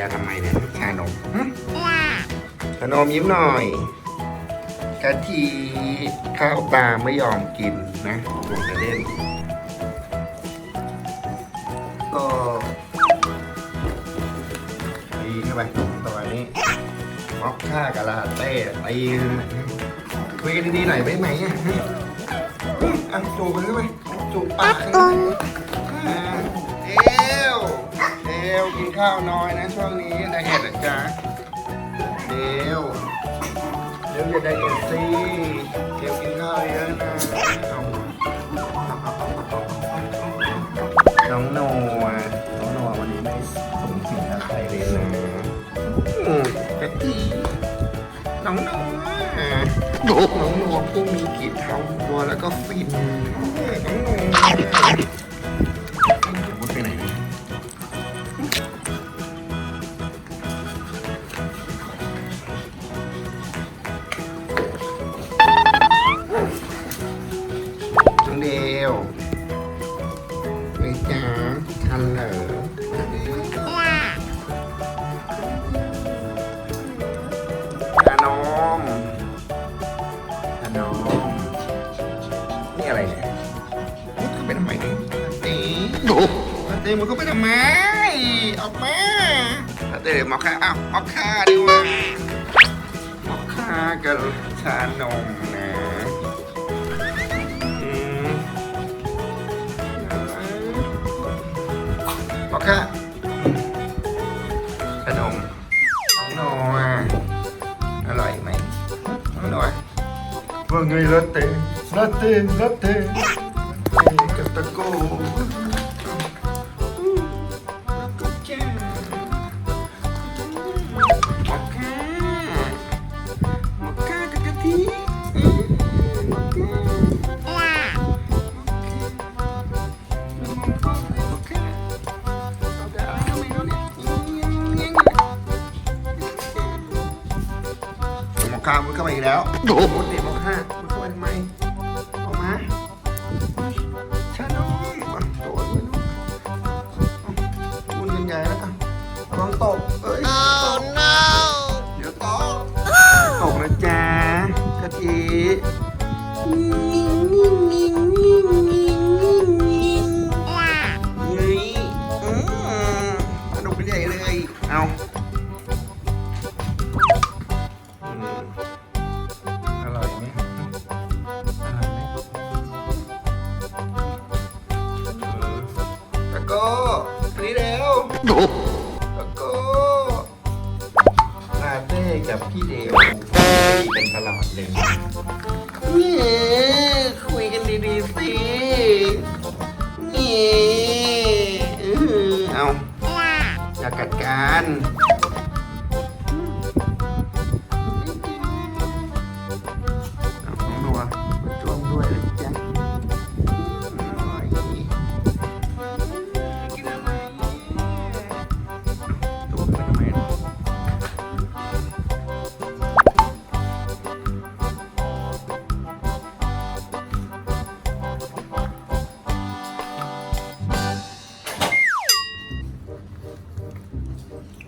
ยทำไมเนี่ยชานมหึชานมยิ้มหน่อยกะทิข้าวปลาไม่ยอมกินนะลงจะเล่นก็ตีเข้าไปตัวนี้มอกค่ากับลาเต้ตีคุยกันดีๆหน่อยได้ไหมอะฮะอะจูบกันเข้าไปจูบปากกัน วกินข้าวน้อยนะช่วงนี้ไดเอทอะจ๊ะเดวเดี๋ยวจะไดเอทสิเดวกินข้าวเยอะนะเอาน้องโนอะน้องโนวันนี้ไม่สมสิงนะใครเลยนะอืมกะทิน้องโนอะน้องโนผู้มีกีดเท้าวัวแล้วก็ฟินน้องโนมุ ทันเหรอขนมขนมนี่อะไรเนี่ยมุดเข้าไปทำไมเนี่ยตีตีมุดเข้าไปทำไมออกมาเดี๋ยวมอคค่าอ้าวมอคค่าดีกว่ามอคค่ากับชานมนะ ว่าไงลาเต้ มอคค่ามุดเข้ามาอีกแล้วมุดเตะมอคค่ามุดเข้ามาทำไมออกมาชาโน่มาโดนไม่รู้มุนกันใหญ่แล้วอะระวังตกเอ้ยตกเดี๋ยวตกตกนะจ๊ะกะทิ ร็วตะโก้ลาเต้กับพี่เดวคุยกันตลอดเลยนี่คุย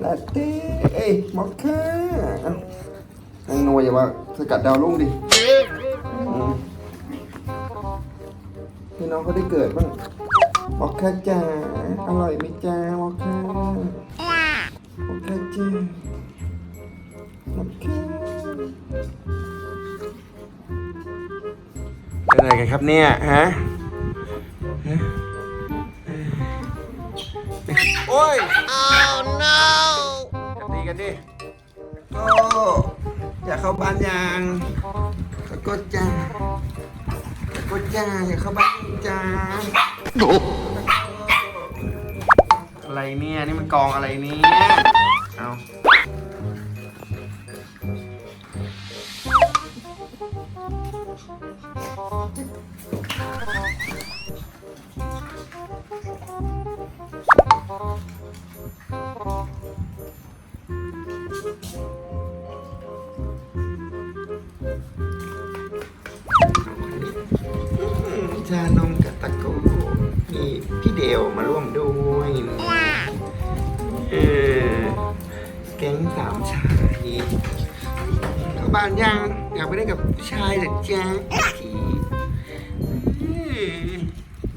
ลาเต้เอ้ยมอคค่าไอ้นัวอย่ามาสกัดดาวรุ่งดิอืมให้น้องเขาได้เกิดบ้างมอคค่าจ้าอร่อยไหมจ้ามอคค่ามอคค่าจ้ามอคค่าเป็นอะไรกันครับเนี่ยฮะ โอ้ยจะตีกันดิก็อยากเข้าบ้านยังตะโกนจ้าตะโกนจ้าอยากเข้าบ้านจ้าอะไรเนี่ย นี่มันกองอะไรเนี่ย เอา ชานมกับตะโกมีพี่เดวมาร่วมด้วยเออแก๊งสามชายเข้าบ้านยังอยากไปเล่นกับผู้ชายเหรือจ๊ะที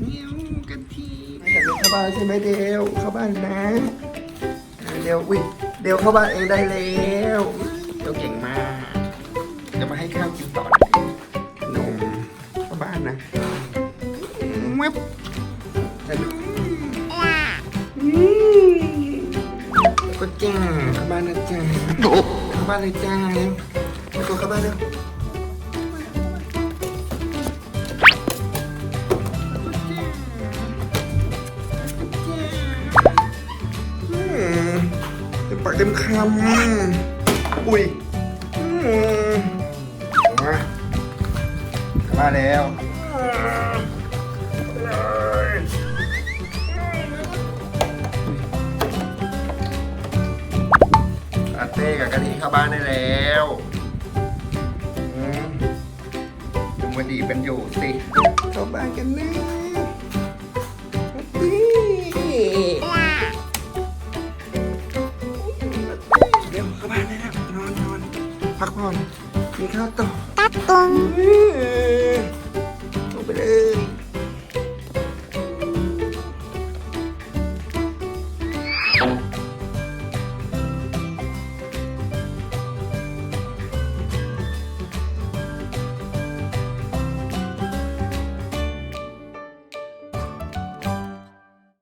เงี้ยวกันทีอยากเล่นข้าบ้านใช่ไหมเดวเข้าบ้านนะเดววิเดวเข้าบ้านเองได้แล้วเดวเก่งมากจะมาให้ข้าวกินต่อนะนมเข้าบ้านนะ วบก็จ้าเข้าบ้านนะจ้าเข้าบ้านเลยจ้าไปตัวเข้าบ้านเร็วปากเต็มคำอุ้ยมมาเข้าบ้านแล้ว เลยอาเต้กับกะทิเข้าบ้านได้แล้วอืมยังมาดีเป็นอยู่สิเข้าบ้านกันนะอาเต้เดี๋ยวเข้าบ้านได้แล้วนอนนอนพักผ่อนกินข้าวต่อตัดตรงอืมลงไปเลย